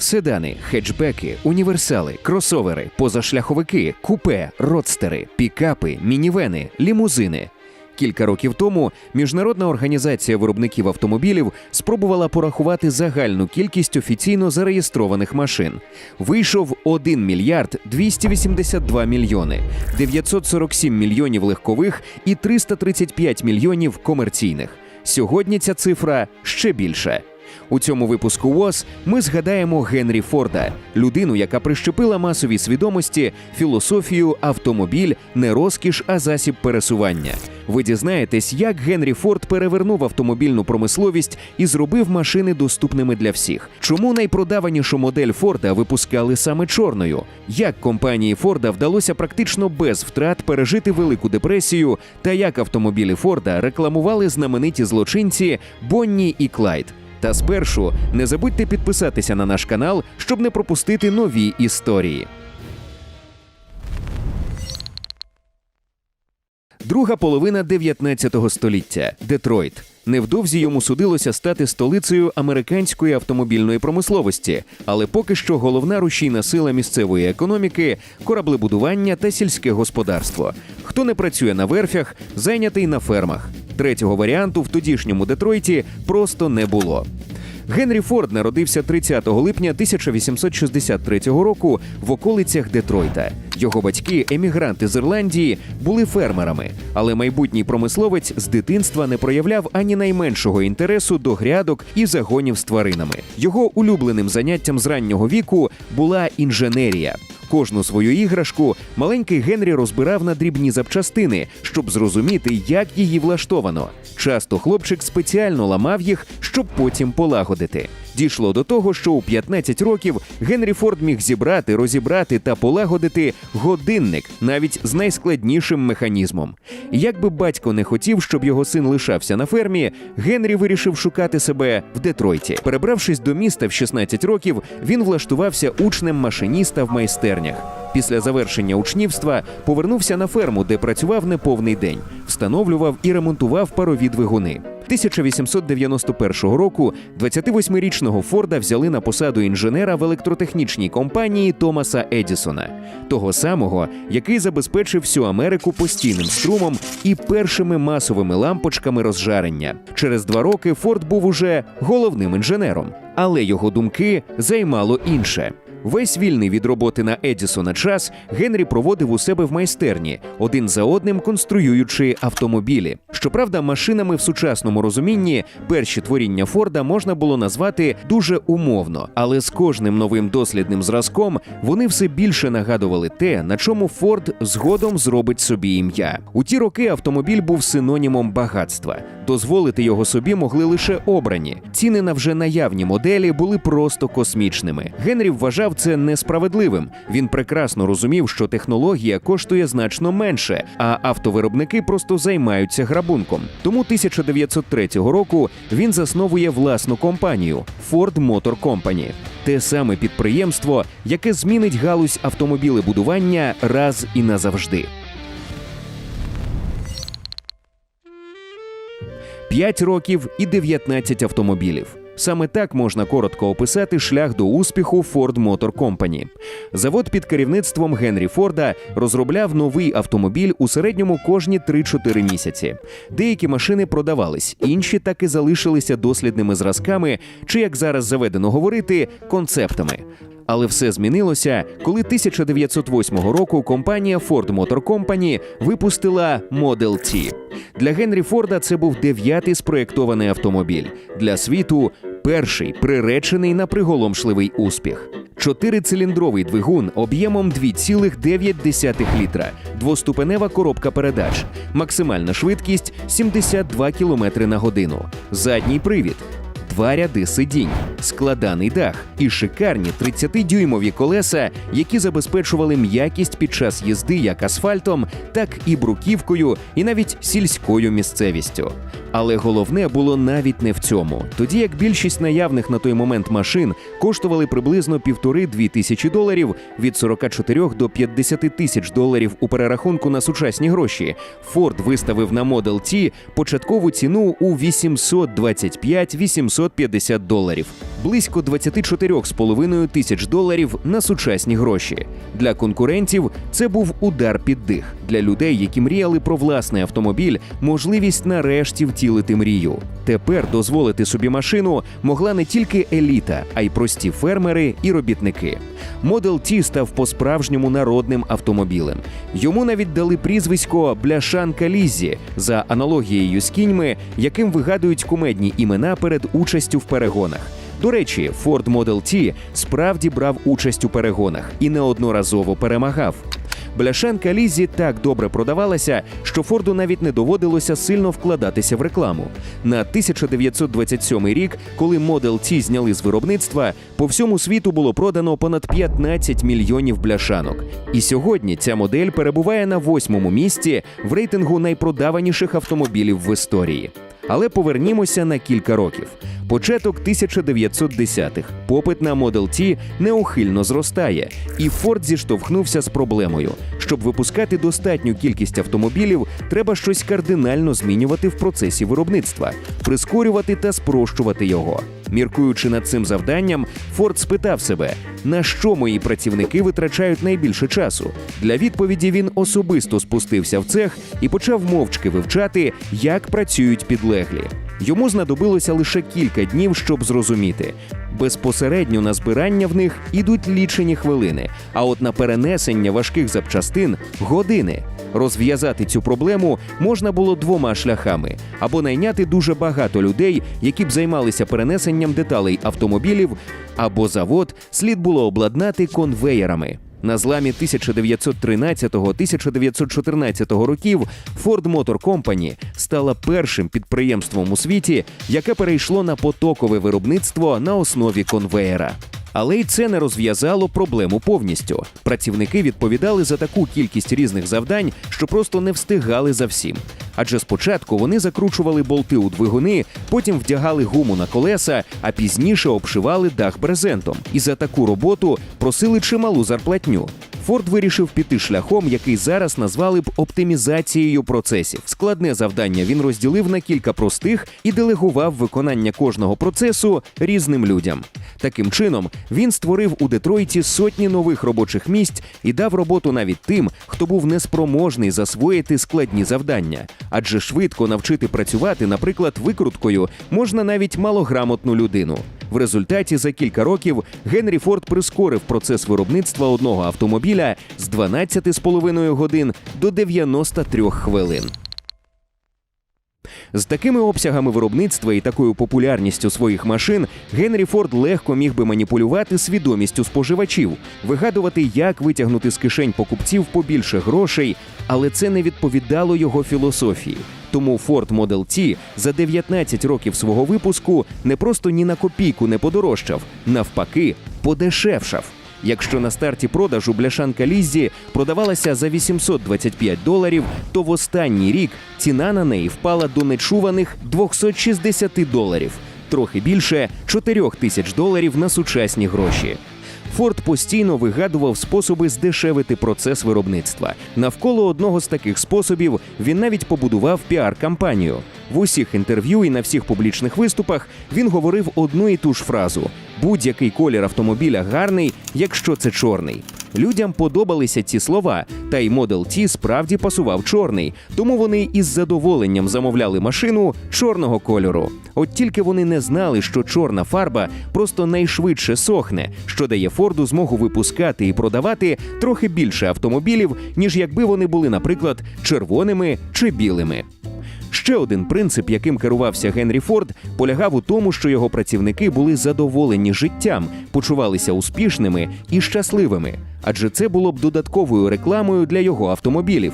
Седани, хетчбеки, універсали, кросовери, позашляховики, купе, родстери, пікапи, мінівени, лімузини. Кілька років тому міжнародна організація виробників автомобілів спробувала порахувати загальну кількість офіційно зареєстрованих машин. Вийшов 1 мільярд 282 мільйони, 947 мільйонів легкових і 335 мільйонів комерційних. Сьогодні ця цифра ще більша. У цьому випуску ВОЗ ми згадаємо Генрі Форда, людину, яка прищепила масовій свідомості філософію автомобіль не розкіш, а засіб пересування. Ви дізнаєтесь, як Генрі Форд перевернув автомобільну промисловість і зробив машини доступними для всіх. Чому найпродаванішу модель Форда випускали саме чорною? Як компанії Форда вдалося практично без втрат пережити велику депресію, та як автомобілі Форда рекламували знамениті злочинці Бонні і Клайд. Та спершу не забудьте підписатися на наш канал, щоб не пропустити нові історії. Друга половина 19 століття Детройт. Невдовзі йому судилося стати столицею американської автомобільної промисловості, але поки що головна рушійна сила місцевої економіки кораблебудування та сільське господарство. Хто не працює на верфях, зайнятий на фермах. Третього варіанту в тодішньому Детройті просто не було. Генрі Форд народився 30 липня 1863 року в околицях Детройта. Його батьки, емігранти з Ірландії, були фермерами, але майбутній промисловець з дитинства не проявляв ані найменшого інтересу до грядок і загонів з тваринами. Його улюбленим заняттям з раннього віку була інженерія. Кожну свою іграшку маленький Генрі розбирав на дрібні запчастини, щоб зрозуміти, як її влаштовано. Часто хлопчик спеціально ламав їх, щоб потім полагодити. Дійшло до того, що у 15 років Генрі Форд міг зібрати, розібрати та полагодити годинник навіть з найскладнішим механізмом. Як би батько не хотів, щоб його син лишався на фермі, Генрі вирішив шукати себе в Детройті. Перебравшись до міста в 16 років, він влаштувався учнем машиніста в майстернях. Після завершення учнівства повернувся на ферму, де працював неповний день, встановлював і ремонтував парові двигуни. 1891 року 28-річного Форда взяли на посаду інженера в електротехнічній компанії Томаса Едісона, того самого, який забезпечив всю Америку постійним струмом і першими масовими лампочками розжарення. Через два роки Форд був уже головним інженером, але його думки займало інше. Весь вільний від роботи на Едісона час Генрі проводив у себе в майстерні, один за одним конструюючи автомобілі. Щоправда, машинами в сучасному розумінні перші творіння Форда можна було назвати дуже умовно, але з кожним новим дослідним зразком вони все більше нагадували те, на чому Форд згодом зробить собі ім'я. У ті роки автомобіль був синонімом багатства. Дозволити його собі могли лише обрані. Ціни на вже наявні моделі були просто космічними. Генрі вважав це несправедливим. Він прекрасно розумів, що технологія коштує значно менше, а автовиробники просто займаються грабунком. Тому 1903 року він засновує власну компанію Ford Motor Company. Те саме підприємство, яке змінить галузь автомобілебудування раз і назавжди. 5 років і 19 автомобілів. Саме так можна коротко описати шлях до успіху Ford Motor Company. Завод під керівництвом Генрі Форда розробляв новий автомобіль у середньому кожні 3-4 місяці. Деякі машини продавались, інші так і залишилися дослідними зразками, чи як зараз заведено говорити, концептами. Але все змінилося, коли 1908 року компанія Ford Motor Company випустила Model T. Для Генрі Форда це був дев'ятий спроєктований автомобіль. Для світу перший приречений на приголомшливий успіх. Чотирициліндровий двигун об'ємом 2,9 літра, двоступенева коробка передач, максимальна швидкість 72 км на годину, задній привід, два ряди сидінь, складаний дах і шикарні 30-дюймові колеса, які забезпечували м'якість під час їзди як асфальтом, так і бруківкою, і навіть сільською місцевістю. Але головне було навіть не в цьому. Тоді як більшість наявних на той момент машин коштували приблизно півтори-дві тисячі доларів від 44 до 50 тисяч доларів у перерахунку на сучасні гроші. Форд виставив на Model T початкову ціну у 825-850 доларів. Близько 24,5 тисяч доларів на сучасні гроші. Для конкурентів це був удар під дих. Для людей, які мріяли про власний автомобіль, можливість нарешті втілити мрію. Тепер дозволити собі машину могла не тільки еліта, а й прості фермери і робітники. Model T став по-справжньому народним автомобілем. Йому навіть дали прізвисько Бляшанка Ліззі за аналогією з кіньми, яким вигадують кумедні імена перед участю в перегонах. До речі, Ford Model T справді брав участь у перегонах і неодноразово перемагав. Бляшанка Лізі так добре продавалася, що Форду навіть не доводилося сильно вкладатися в рекламу. На 1927 рік, коли Model T зняли з виробництва, по всьому світу було продано понад 15 мільйонів бляшанок. І сьогодні ця модель перебуває на восьмому місці в рейтингу найпродаваніших автомобілів в історії. Але повернімося на кілька років. Початок 1910-х. Попит на Model T неухильно зростає, і Ford зіштовхнувся з проблемою. Щоб випускати достатню кількість автомобілів, треба щось кардинально змінювати в процесі виробництва, прискорювати та спрощувати його. Міркуючи над цим завданням, Форд спитав себе, на що мої працівники витрачають найбільше часу. Для відповіді він особисто спустився в цех і почав мовчки вивчати, як працюють підлеглі. Йому знадобилося лише кілька днів, щоб зрозуміти. Безпосередньо на збирання в них ідуть лічені хвилини, а от на перенесення важких запчастин години. Розв'язати цю проблему можна було двома шляхами: або найняти дуже багато людей, які б займалися перенесенням деталей автомобілів, або завод слід було обладнати конвеєрами. На зламі 1913-1914 років Ford Motor Company стала першим підприємством у світі, яке перейшло на потокове виробництво на основі конвеєра. Але й це не розв'язало проблему повністю. Працівники відповідали за таку кількість різних завдань, що просто не встигали за всім. Адже спочатку вони закручували болти у двигуни, потім вдягали гуму на колеса, а пізніше обшивали дах брезентом. І за таку роботу просили чималу зарплатню. Форд вирішив піти шляхом, який зараз назвали б оптимізацією процесів. Складне завдання він розділив на кілька простих і делегував виконання кожного процесу різним людям. Таким чином, він створив у Детройті сотні нових робочих місць і дав роботу навіть тим, хто був неспроможний засвоїти складні завдання. Адже швидко навчити працювати, наприклад, викруткою можна навіть малограмотну людину. В результаті за кілька років Генрі Форд прискорив процес виробництва одного автомобіля з 12,5 годин до 93 хвилин. З такими обсягами виробництва і такою популярністю своїх машин Генрі Форд легко міг би маніпулювати свідомістю споживачів, вигадувати, як витягнути з кишень покупців побільше грошей, але це не відповідало його філософії. Тому Ford Model T за 19 років свого випуску не просто ні на копійку не подорожчав, навпаки, подешевшав. Якщо на старті продажу бляшанка Ліззі продавалася за 825 доларів, то в останній рік ціна на неї впала до нечуваних 260 доларів, трохи більше 4 тисяч доларів на сучасні гроші. Форд постійно вигадував способи здешевити процес виробництва. Навколо одного з таких способів він навіть побудував піар-кампанію. В усіх інтерв'ю і на всіх публічних виступах він говорив одну і ту ж фразу: будь-який колір автомобіля гарний, якщо це чорний. Людям подобалися ці слова, та й Model T справді пасував чорний, тому вони із задоволенням замовляли машину чорного кольору. От тільки вони не знали, що чорна фарба просто найшвидше сохне, що дає Форду змогу випускати і продавати трохи більше автомобілів, ніж якби вони були, наприклад, червоними чи білими. Ще один принцип, яким керувався Генрі Форд, полягав у тому, що його працівники були задоволені життям, почувалися успішними і щасливими, адже це було б додатковою рекламою для його автомобілів.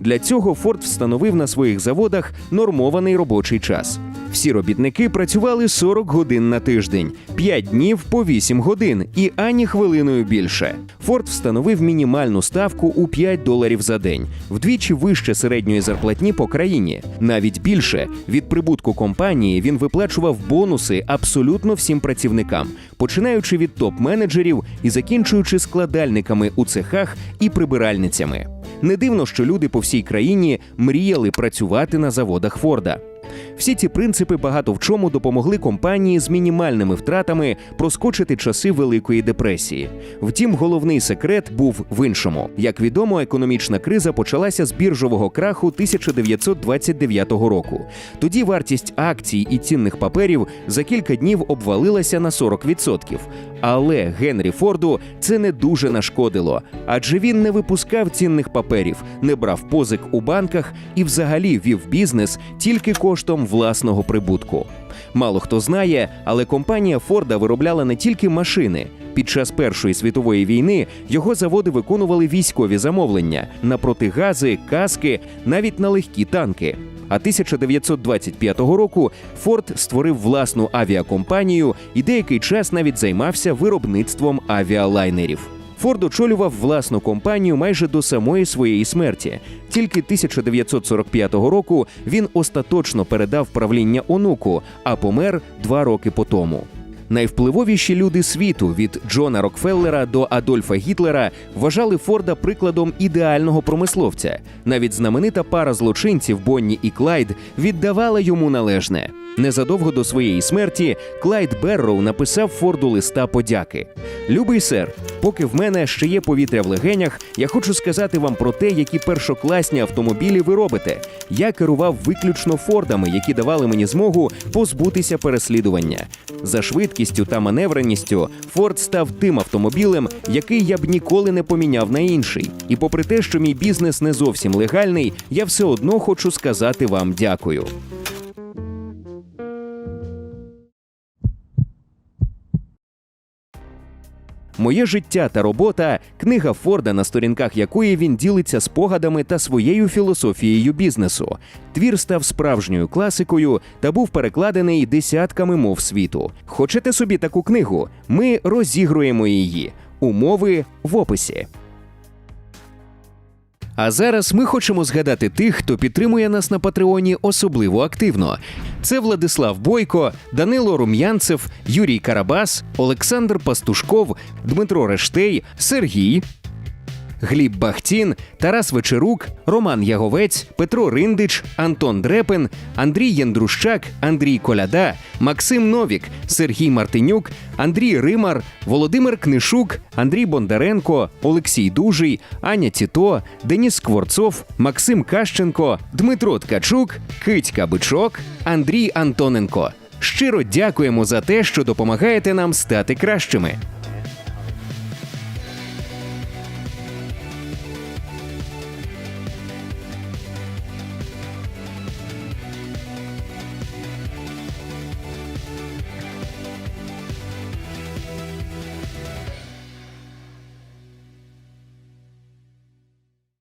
Для цього Форд встановив на своїх заводах нормований робочий час. Всі робітники працювали 40 годин на тиждень, 5 днів по 8 годин і ані хвилиною більше. Форд встановив мінімальну ставку у 5 доларів за день, вдвічі вище середньої зарплатні по країні. Навіть більше від прибутку компанії він виплачував бонуси абсолютно всім працівникам, починаючи від топ-менеджерів і закінчуючи складальниками у цехах і прибиральницями. Не дивно, що люди по всій країні мріяли працювати на заводах Форда. Всі ці принципи багато в чому допомогли компанії з мінімальними втратами проскочити часи Великої депресії. Втім, головний секрет був в іншому. Як відомо, економічна криза почалася з біржового краху 1929 року. Тоді вартість акцій і цінних паперів за кілька днів обвалилася на 40%. Але Генрі Форду це не дуже нашкодило, адже він не випускав цінних паперів, не брав позик у банках і взагалі вів бізнес тільки коштом власного прибутку. Мало хто знає, але компанія Форда виробляла не тільки машини. Під час Першої світової війни його заводи виконували військові замовлення на протигази, каски, навіть на легкі танки. А 1925 року Форд створив власну авіакомпанію і деякий час навіть займався виробництвом авіалайнерів. Форд очолював власну компанію майже до самої своєї смерті. Тільки 1945 року він остаточно передав правління онуку, а помер два роки по тому. Найвпливовіші люди світу від Джона Рокфеллера до Адольфа Гітлера вважали Форда прикладом ідеального промисловця. Навіть знаменита пара злочинців Бонні і Клайд віддавала йому належне. Незадовго до своєї смерті Клайд Берроу написав Форду листа подяки. Любий сер, поки в мене ще є повітря в легенях, я хочу сказати вам про те, які першокласні автомобілі ви робите. Я керував виключно Фордами, які давали мені змогу позбутися переслідування. За швидкістю та маневреністю Форд став тим автомобілем, який я б ніколи не поміняв на інший. І попри те, що мій бізнес не зовсім легальний, я все одно хочу сказати вам дякую. Моє життя та робота книга Форда, на сторінках якої він ділиться спогадами та своєю філософією бізнесу. Твір став справжньою класикою та був перекладений десятками мов світу. Хочете собі таку книгу? Ми розігруємо її. Умови в описі. А зараз ми хочемо згадати тих, хто підтримує нас на Патреоні особливо активно. Це Владислав Бойко, Данило Рум'янцев, Юрій Карабас, Олександр Пастушков, Дмитро Рештей, Сергій. Гліб Бахтін, Тарас Вечерук, Роман Яговець, Петро Риндич, Антон Дрепен, Андрій Яндрущак, Андрій Коляда, Максим Новік, Сергій Мартинюк, Андрій Римар, Володимир Книшук, Андрій Бондаренко, Олексій Дужий, Аня Тіто, Деніс Скворцов, Максим Кащенко, Дмитро Ткачук, Китька Бичок, Андрій Антоненко. Щиро дякуємо за те, що допомагаєте нам стати кращими.